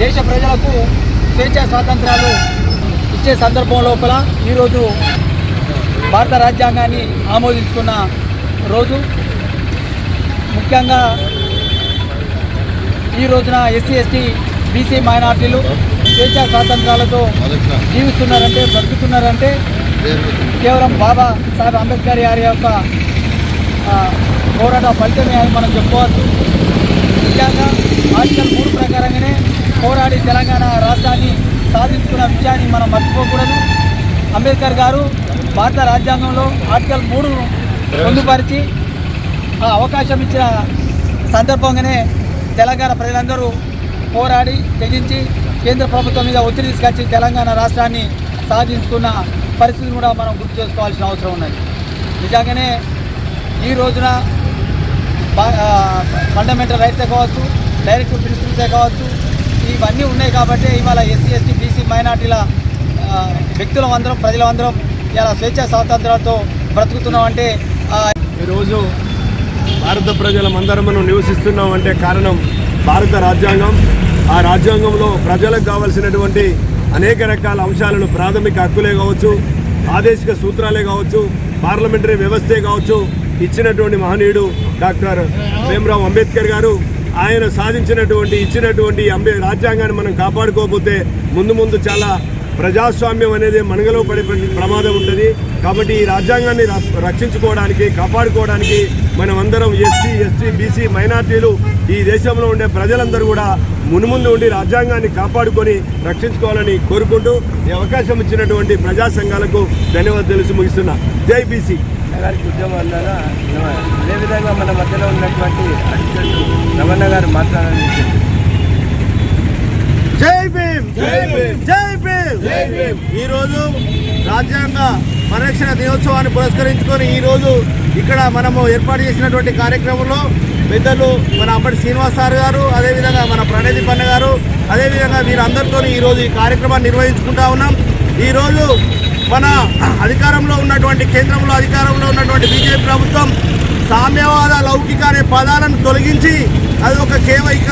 దేశ ప్రజలకు స్వేచ్ఛా స్వాతంత్రాలు ఇచ్చే సందర్భం లోపల ఈరోజు భారత రాజ్యాంగాన్ని ఆమోదించుకున్న రోజు. ముఖ్యంగా ఈ రోజున ఎస్సీ ఎస్టీ బీసీ మైనార్టీలు స్వేచ్ఛా స్వాతంత్రాలతో జీవిస్తున్నారంటే బ్రతుకుతున్నారంటే కేవలం బాబా సాహెబ్ అంబేద్కర్ గారి యొక్క పోరాట ఫలితమే అని మనం చెప్పుకోవచ్చు. ముఖ్యంగా ఆర్టికల్ మూడు ప్రకారంగానే పోరాడి తెలంగాణ రాష్ట్రాన్ని సాధించుకున్న విషయాన్ని మనం మర్చిపోకూడదు. అంబేద్కర్ గారు భారత రాజ్యాంగంలో ఆర్టికల్ మూడును పొందుపరిచి ఆ అవకాశం ఇచ్చిన సందర్భంగానే తెలంగాణ ప్రజలందరూ పోరాడి తెగించి కేంద్ర ప్రభుత్వం మీద ఒత్తిడి తీసుకొచ్చి తెలంగాణ రాష్ట్రాన్ని సాధించుకున్న పరిస్థితిని కూడా మనం గుర్తు చేసుకోవాల్సిన అవసరం ఉన్నది. నిజంగానే ఈ రోజున ఫండమెంటల్ రైట్సే కావచ్చు డైరెక్ట్ ప్రిన్సిపల్సే కావచ్చు ఇవన్నీ ఉన్నాయి కాబట్టి ఇవాళ ఎస్సీ ఎస్టీ బీసీ మైనార్టీల వ్యక్తులం అందరం ప్రజలందరం ఇలా స్వేచ్ఛ స్వాతంత్రాలతో బ్రతుకుతున్నాం అంటే ఈరోజు భారత ప్రజలమందరం మనం నివసిస్తున్నాం అంటే కారణం భారత రాజ్యాంగం. ఆ రాజ్యాంగంలో ప్రజలకు కావలసినటువంటి అనేక రకాల అంశాలను ప్రాథమిక హక్కులే కావచ్చు ఆదేశిక సూత్రాలే కావచ్చు పార్లమెంటరీ వ్యవస్థే కావచ్చు ఇచ్చినటువంటి మహనీయుడు డాక్టర్ భీమరావు అంబేద్కర్ గారు. ఆయన సాధించినటువంటి ఇచ్చినటువంటి అంబే రాజ్యాంగాన్ని మనం కాపాడుకోకపోతే ముందు ముందు చాలా ప్రజాస్వామ్యం అనేది మనగలో పడే ప్రమాదం ఉంటుంది. కాబట్టి ఈ రాజ్యాంగాన్ని ర- రక్షించుకోవడానికి కాపాడుకోవడానికి మనం అందరం ఎస్సీ ఎస్టీ బీసీ మైనార్టీలు ఈ దేశంలో ఉండే ప్రజలందరూ కూడా మునుముందు ఉండి రాజ్యాంగాన్ని కాపాడుకొని రక్షించుకోవాలని కోరుకుంటూ ఈ అవకాశం ఇచ్చినటువంటి ప్రజా సంఘాలకు ధన్యవాదాలు తెలిసి ముగిస్తున్నా. జై బీసీ. గారికి ఉద్యమం అన్నారా? అదేవిధంగా మన మధ్యలో ఉన్నటువంటి అధ్యక్షుడు రమణ గారు మాట్లాడాలని జై భీమ్! జై భీమ్! జై భీమ్! జై భీమ్! ఈ రోజు రాజ్యాంగ పరిరక్షణ దినోత్సవాన్ని పురస్కరించుకొని ఈ రోజు ఇక్కడ మనము ఏర్పాటు చేసినటువంటి కార్యక్రమంలో పెద్దలు మన అప్పటి శ్రీనివాస్ సార్ గారు అదేవిధంగా మన ప్రణతి పన్న గారు అదేవిధంగా వీరందరితో ఈ రోజు ఈ కార్యక్రమాన్ని నిర్వహించుకుంటా ఉన్నాం. ఈ రోజు మన అధికారంలో ఉన్నటువంటి కేంద్రంలో అధికారంలో ఉన్నటువంటి బీజేపీ ప్రభుత్వం సామ్యవాద లౌకిక అనే పదాలను తొలగించి అది ఒక కేవైక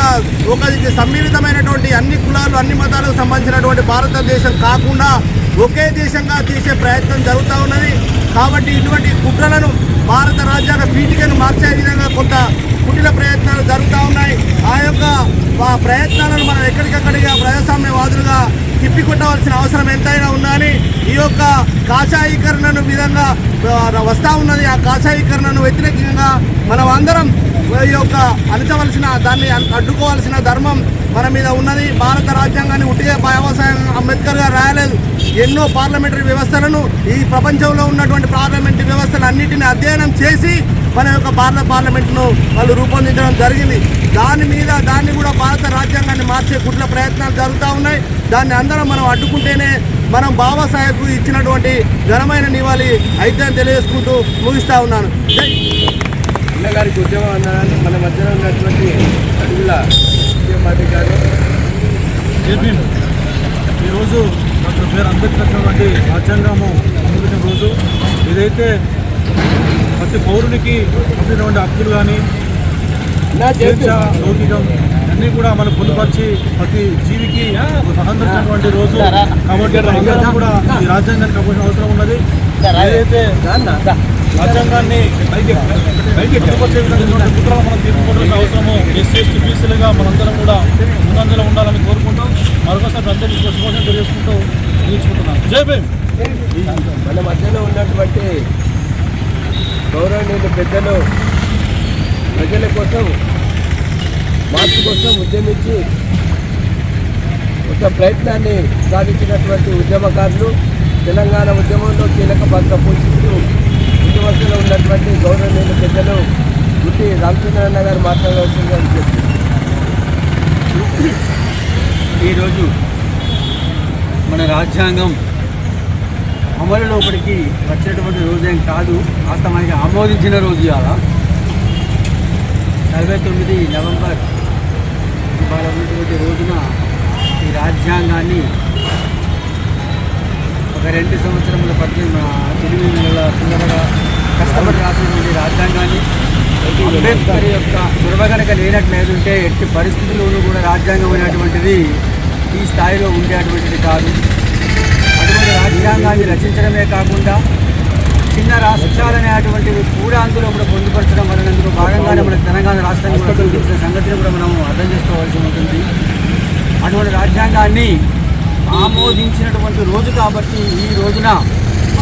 ఒక సమ్మిళితమైనటువంటి అన్ని కులాలు అన్ని మతాలకు సంబంధించినటువంటి భారతదేశం కాకుండా ఒకే దేశంగా తీసే ప్రయత్నం జరుగుతూ ఉన్నది. కాబట్టి ఇటువంటి కుట్రలను భారత రాజ్యాంగ పీఠికను మార్చే విధంగా కొంత కుటిల ప్రయత్నాలు జరుగుతూ ఉన్నాయి. ఆ యొక్క ఆ ప్రయత్నాలను మనం ఎక్కడికక్కడిగా ప్రజాస్వామ్యవాదులుగా తిప్పికొట్టవలసిన అవసరం ఎంతైనా ఉందని ఈ యొక్క కాషాయీకరణను విధంగా వస్తూ ఉన్నది. ఆ కాషాయీకరణను వ్యతిరేకంగా మనం అందరం యొక్క అణచవలసిన దాన్ని అడ్డుకోవాల్సిన ధర్మం మన మీద ఉన్నది. భారత రాజ్యాంగాన్ని ఉట్టిగా బాబాసాహెబ్ అంబేద్కర్ గారు రాయలేదు. ఎన్నో పార్లమెంటరీ వ్యవస్థలను ఈ ప్రపంచంలో ఉన్నటువంటి పార్లమెంటరీ వ్యవస్థలు అన్నింటినీ అధ్యయనం చేసి మన యొక్క భారత పార్లమెంట్ను వాళ్ళు రూపొందించడం జరిగింది. దాని మీద దాన్ని కూడా భారత రాజ్యాంగాన్ని మార్చే కుట్ల ప్రయత్నాలు జరుగుతూ ఉన్నాయి. దాన్ని అందరం మనం అడ్డుకుంటేనే మనం బాబాసాహెబ్కు ఇచ్చినటువంటి ఘనమైన నివాళి అయితే తెలియజేసుకుంటూ ముగిస్తూ ఉన్నాను. జై అన్న గారికి ఉద్యమం అన్నారని మన మధ్యలో ఉన్నటువంటి అడుగుల ఉద్యమాది గారు. ఈరోజు డాక్టర్ బిఆర్ అంబేద్కర్ అటువంటి రాజ్యాంగము అమలుచిన రోజు ఏదైతే ప్రతి పౌరునికి పొందినటువంటి హక్కులు కానీ లౌకికం అన్నీ కూడా మనం పొందుపరిచి ప్రతి జీవికి సహకరించినటువంటి రోజు. కాబట్టి కూడా ఈ రాజ్యాంగాన్ని కాపాల్సిన అవసరం ఉన్నది. ఏదైతే రాజ్యాంగాన్ని పొందుపరిచే విధంగా కుట్రలు మనం తీసుకోవాల్సిన అవసరము. ఎస్సీ ఎస్టీ బీసీలుగా మనందరం కూడా ముందంజలో ఉండాలని కోరుకుంటాం మరొకసారి అందరికీ శుభాకాంక్షలు తెలియజేసుకుంటూ ముగించుకుంటున్నాను. జై భీమ్! మన మధ్యలో ఉన్నటువంటి గౌరవనీయులు పెద్దలు ప్రజల కోసం మార్పు కోసం ఉద్యమించి ఒక ప్రయత్నాన్ని సాధించినటువంటి ఉద్యమకారులు తెలంగాణ ఉద్యమంలో కీలక పాత్ర పోషిస్తూ ముందు ఉన్నటువంటి గౌరవనీయులు పెద్దలు గుట్టి రామచంద్రన్న గారు మాట్లాడవలసిందని చెప్పి ఈరోజు మన రాజ్యాంగం అమలు లోపలికి వచ్చినటువంటి రోజేం కాదు వాస్తవానికి ఆమోదించిన రోజు ఇవాళ. నలభై తొమ్మిది నవంబర్ ఇవాళ ఉన్నటువంటి రోజున ఈ రాజ్యాంగాన్ని ఒక రెండు సంవత్సరముల పద్దెనిమిది ఎనిమిది నెలల పిల్లలుగా కష్టపడి రాసినటువంటి రాజ్యాంగాన్ని అంబేద్కర్ యొక్క దుర్వగనక లేనట్లేదుంటే ఎట్టి పరిస్థితుల్లోనూ కూడా రాజ్యాంగం అనేటువంటిది ఈ స్థాయిలో ఉండేటువంటిది కాదు. అటువంటి రాజ్యాంగాన్ని రచించడమే కాకుండా చిన్న రాష్ట్రాలనేటువంటివి కూడా అందులో కూడా పొందుపరచడం వలన అందులో భాగంగానే మన తెలంగాణ రాష్ట్రాన్ని కూడా సంగతిని కూడా మనం అర్థం చేసుకోవాల్సి ఉంటుంది. అటువంటి రాజ్యాంగాన్ని ఆమోదించినటువంటి రోజు కాబట్టి ఈ రోజున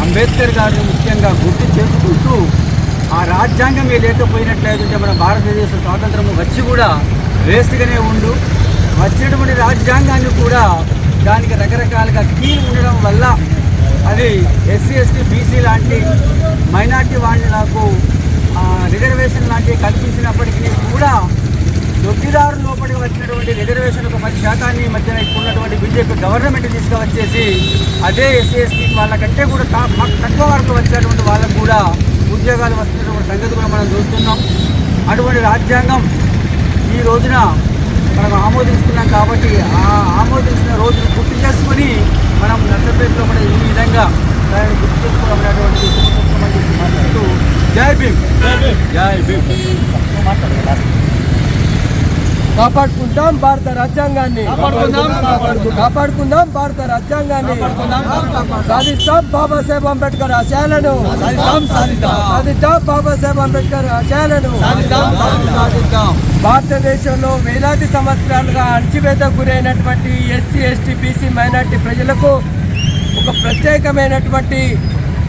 అంబేద్కర్ గారిని ముఖ్యంగా గుర్తు చేసుకుంటూ ఆ రాజ్యాంగం లేకపోయినట్లయితే మన భారతదేశ స్వాతంత్రము వచ్చి కూడా వేస్ట్గానే ఉండు. వచ్చినటువంటి రాజ్యాంగాన్ని కూడా దానికి రకరకాలుగా కీలు ఉండడం వల్ల అది ఎస్సీ ఎస్టీ బీసీ లాంటి మైనార్టీ వాళ్ళని నాకు రిజర్వేషన్ లాంటివి కల్పించినప్పటికీ కూడా దొడ్డిదారు లోపలికి వచ్చినటువంటి రిజర్వేషన్ ఒక పది శాతాన్ని మధ్యన ఇప్పుడున్నటువంటి బీజేపీ గవర్నమెంట్ తీసుకువచ్చేసి అదే ఎస్సీ ఎస్టీ వాళ్ళకంటే కూడా తక్కువ వరకు వచ్చేటువంటి వాళ్ళకు కూడా ఉద్యోగాలు వస్తున్నటువంటి సంగతి కూడా మనం చూస్తున్నాం. అటువంటి రాజ్యాంగం ఈ రోజున మనం ఆమోదించుకున్నాం కాబట్టి ఆ ఆమోదించిన రోజును గుర్తు చేసుకుని మనం నర్సపేటలో కూడా ఈ విధంగా దాన్ని గుర్తు చేసుకోవడం అనేటువంటి మాట్లాడుతూ జై భీమ్. జై భీమ్. కాపాడుకుందాం భారత రాజ్యాంగాన్ని. కాపాడుకుందాం, భారత రాజ్యాంగాన్ని. సాధిస్తాం బాబాసాహెబ్ అంబేద్కర్ ఆశయాలను. సాధిద్దాం బాబాసాహెబ్ అంబేద్కర్ ఆశయాలను. భారతదేశంలో వేలాది సంవత్సరాలుగా అణచివేత గురైనటువంటి ఎస్సీ ఎస్టీ బీసీ మైనార్టీ ప్రజలకు ఒక ప్రత్యేకమైనటువంటి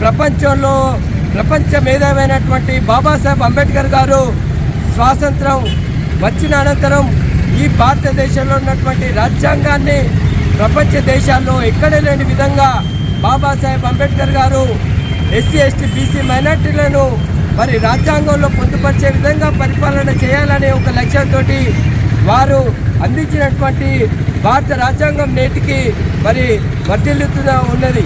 ప్రపంచంలో ప్రపంచ మేధావైనటువంటి బాబాసాహెబ్ అంబేద్కర్ గారు స్వాతంత్రం వచ్చిన అనంతరం ఈ భారతదేశంలో ఉన్నటువంటి రాజ్యాంగాన్ని ప్రపంచ దేశాల్లో ఎక్కడ లేని విధంగా బాబాసాహెబ్ అంబేద్కర్ గారు ఎస్సీ ఎస్టీ బీసీ మైనార్టీలను మరి రాజ్యాంగంలో పొందుపరిచే విధంగా పరిపాలన చేయాలనే ఒక లక్ష్యంతో వారు అందించినటువంటి భారత రాజ్యాంగం నేటికి మరి వర్తిల్లుతున్న ఉన్నది.